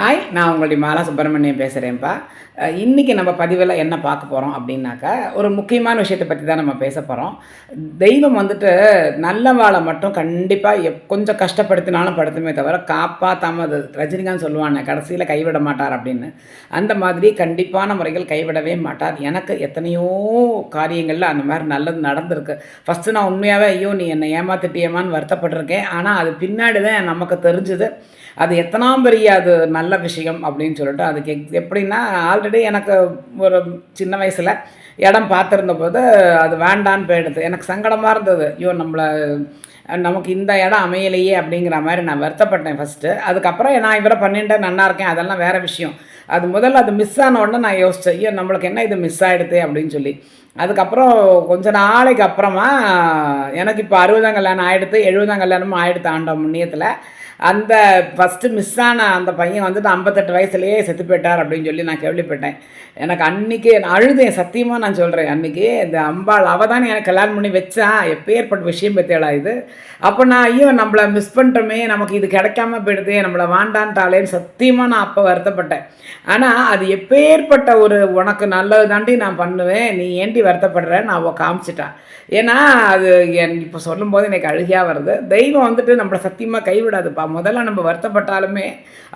Hi நான் உங்களுடைய மாலா சுப்பிரமணியம் பேசுகிறேன்ப்பா இன்றைக்கி இன்னைக்கு நம்ம பதிவில் என்ன பார்க்க போகிறோம் அப்படின்னாக்கா ஒரு முக்கியமான விஷயத்தை பற்றி தான் நம்ம பேச போகிறோம் தெய்வம் வந்துட்டு நல்லவாளை மட்டும் கண்டிப்பாக எப் கொஞ்சம் கஷ்டப்படுத்தினாலும் படுத்துமே தவிர காப்பாற்றாமல் அது ரஜினிகாந்த் சொல்லுவானே கடைசியில் கைவிட மாட்டார் அப்படின்னு. அந்த மாதிரி கண்டிப்பான முறைகள் கைவிடவே மாட்டார். எனக்கு எத்தனையோ காரியங்களில் அந்த மாதிரி நல்லது நடந்திருக்கு. ஃபஸ்ட்டு நான் உண்மையாகவே ஐயோ நீ என்னை ஏமாத்திட்டியேமான்னு வருத்தப்பட்டிருக்கேன். ஆனால் அது பின்னாடி தான் நமக்கு தெரிஞ்சுது. அது எத்தனாம் பெரிய அது நல்ல நல்ல விஷயம் அப்படின்னு சொல்லிட்டு அதுக்கு எக் எப்படின்னா ஆல்ரெடி எனக்கு ஒரு சின்ன வயசில் இடம் பார்த்துருந்த போது அது வேண்டான்னு போயிடுது. எனக்கு சங்கடமாக இருந்தது. ஐயோ நம்மளை நமக்கு இந்த இடம் அமையலையே அப்படிங்கிற மாதிரி நான் வருத்தப்பட்டேன் ஃபஸ்ட்டு அதுக்கப்புறம் நான் இவரை பண்ணிட்டேன் நல்லா இருக்கேன் அதெல்லாம் வேறு விஷயம். அது முதல்ல அது மிஸ் ஆன உடனே நான் யோசித்தேன் ஐயோ நம்மளுக்கு என்ன இது மிஸ் ஆகிடுது அப்படின்னு சொல்லி. அதுக்கப்புறம் கொஞ்ச நாளைக்கு அப்புறமா எனக்கு இப்போ அறுபதாம் கல்யாணம் ஆகிடுது எழுபதாம் கல்யாணமும் ஆகிடுது ஆண்ட முன்னியத்தில் அந்த ஃபஸ்ட்டு மிஸ் ஆன அந்த பையன் வந்துட்டு ஐம்பத்தெட்டு வயசுலேயே செத்து போயிட்டார் அப்படின்னு சொல்லி நான் கேள்விப்பட்டேன். எனக்கு அன்றைக்கி நான் அழுதேன் சத்தியமாக நான் சொல்கிறேன் அன்றைக்கி இந்த அம்பாள் அவள் தானே எனக்கு கல்யாணம் பண்ணி வச்சா எப்பேற்பட்ட விஷயம் பற்றியலா இது? அப்போ நான் ஐயோ நம்மளை மிஸ் பண்ணிட்டோமே நமக்கு இது கிடைக்காம போயிடுதே நம்மளை வாண்டான்ட்டாலேன்னு சத்தியமாக நான் அப்போ வருத்தப்பட்டேன். ஆனால் அது எப்பேற்பட்ட ஒரு உனக்கு நல்லது தாண்டி நான் பண்ணுவேன் நீ ஏண்டி வருத்தப்படுறேன்னு அவள் காமிச்சிட்டான் ஏன்னா அது என் இப்போ சொல்லும்போது எனக்கு அழுகியாக வருது. தெய்வம் வந்துட்டு நம்மளை சத்தியமாக கைவிடாதுப்பா. முதல்ல நம்ம வருத்தப்பட்டாலுமே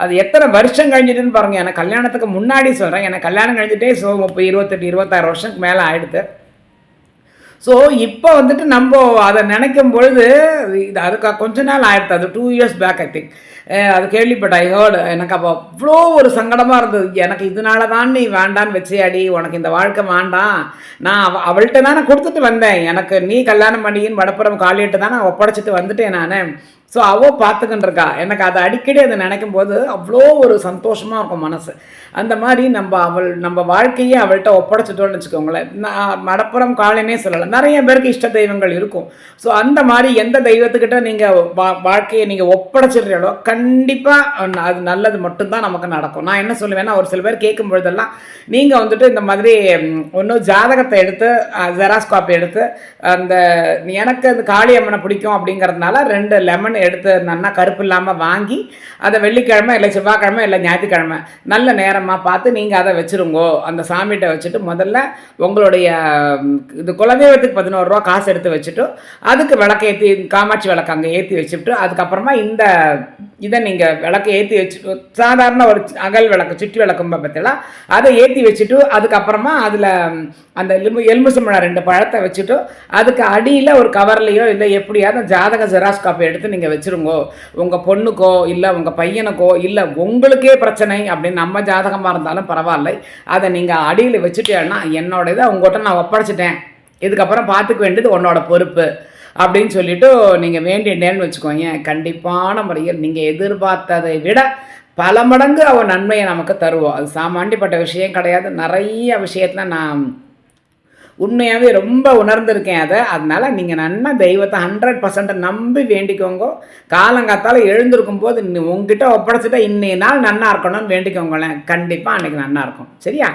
அது எத்தனை வருஷம் கழிஞ்சிட்டுன்னு பாருங்கள் எனக்கு கல்யாணத்துக்கு முன்னாடி சொல்கிறேன் எனக்கு கல்யாணம் கழிஞ்சிட்டே ஸோ இப்போ இருபத்தெட்டு இருபத்தாறு வருஷத்துக்கு மேலே ஆயிடுது. ஸோ இப்போ வந்துட்டு நம்ம அதை நினைக்கும் பொழுது இது அதுக்கு கொஞ்ச நாள் ஆயிடுது. அது two years back I think அது கேள்விப்பட்டேன். ஐ ஹேர்டு எனக்கு அப்போ அவ்வளோ ஒரு சங்கடமாக இருந்தது. எனக்கு இதனால தான் நீ வேண்டான்னு வச்சியாடி. உனக்கு இந்த வாழ்க்கை வேண்டாம். நான் அவ அவள்கிட்ட தானே கொடுத்துட்டு வந்தேன். எனக்கு நீ கல்யாணம் பண்ணின்னு வடப்புறம் காலியிட்டு தானே ஒப்படைச்சிட்டு வந்துட்டேன் நான். ஸோ அவள் பார்த்துக்கிட்டு இருக்கா எனக்கு அதை அடிக்கடி அதை நினைக்கும் போது அவ்வளோ ஒரு சந்தோஷமாக இருக்கும் மனசு. அந்த மாதிரி நம்ம அவள் நம்ம வாழ்க்கையே அவள்கிட்ட ஒப்படைச்சிட்டோன்னு வச்சுக்கோங்களேன். நான் மடப்புறம் காலனே சொல்லலை நிறைய பேருக்கு இஷ்ட தெய்வங்கள் இருக்கும். ஸோ அந்த மாதிரி எந்த தெய்வத்துக்கிட்ட நீங்கள் வா வாழ்க்கையை நீங்கள் ஒப்படைச்சிடுறீங்களோ கண்டிப்பாக அது நல்லது மட்டும்தான் நமக்கு நடக்கும். நான் என்ன சொல்லுவேன்னா ஒரு சில பேர் கேட்கும் பொழுதெல்லாம் நீங்கள் வந்துட்டு இந்த மாதிரி ஒன்றும் ஜாதகத்தை எடுத்து ஜெராஸ் காப்பி எடுத்து அந்த எனக்கு அந்த காளியம்மனை பிடிக்கும் அப்படிங்கிறதுனால ரெண்டு லெமன் எடுத்து நல்லா கருப்பு இல்லாமல் வாங்கி அதை வெள்ளிக்கிழமை இல்லை செவ்வாய்க்கிழமை இல்லை ஞாயிற்றுக்கிழமை நல்ல நேரமாக பார்த்து நீங்கள் அதை வச்சுருங்கோ. அந்த சாமிகிட்ட வச்சுட்டு முதல்ல உங்களுடைய இது குலதெய்வத்துக்கு பதினோரு ரூபா காசு எடுத்து வச்சுட்டு அதுக்கு விளக்கு ஏற்றி காமாட்சி விளக்கு அங்கே ஏற்றி வச்சுட்டு அதுக்கப்புறமா இந்த இதை நீங்கள் விளக்கு ஏற்றி வச்சு சாதாரண ஒரு அகல் விளக்கு சுற்றி விளக்கும்ப பற்றிலாம் அதை ஏற்றி வச்சுட்டு அதுக்கப்புறமா அதில் அந்த எலும்பு எலும்புசம்பழம் ரெண்டு பழத்தை வச்சுட்டு அதுக்கு அடியில் ஒரு கவர்லேயோ இல்லை எப்படியாவது ஜாதக ஜெராக்ஸ் காப்பி எடுத்து நீங்கள் வச்சுருங்கோ. உங்கள் பொண்ணுக்கோ இல்லை உங்கள் பையனுக்கோ இல்லை உங்களுக்கே பிரச்சனை அப்படின்னு நம்ம ஜாதகமாக இருந்தாலும் பரவாயில்ல. அதை நீங்கள் அடியில் வச்சுட்டேன்னா என்னோட இதை உங்கள்கிட்ட நான் ஒப்படைச்சிட்டேன். இதுக்கப்புறம் பார்த்துக்க வேண்டியது உன்னோட பொறுப்பு அப்படின்னு சொல்லிட்டு நீங்கள் வேண்டிட்டேன்னு வச்சுக்கோங்க. கண்டிப்பான முறையில் நீங்கள் எதிர்பார்த்ததை விட பல மடங்கு அவன் நன்மையை நமக்கு தருவோம் அது சாமாண்டிப்பட்ட விஷயம் கிடையாது. நிறைய விஷயத்தில் நான் உண்மையாகவே ரொம்ப உணர்ந்திருக்கேன் அதை. அதனால் நீங்கள் நன்னா தெய்வத்தை ஹண்ட்ரட் பர்சன்ட் நம்பி வேண்டிக்கோங்க. காலங்காத்தால் எழுந்திருக்கும் போது உங்ககிட்ட ஒப்படைச்சிட்டா இன்னைய நாள் நன்னா இருக்கணும்னு வேண்டிக்கோங்களேன். கண்டிப்பாக அன்றைக்கி நன்னா இருக்கும். சரியா?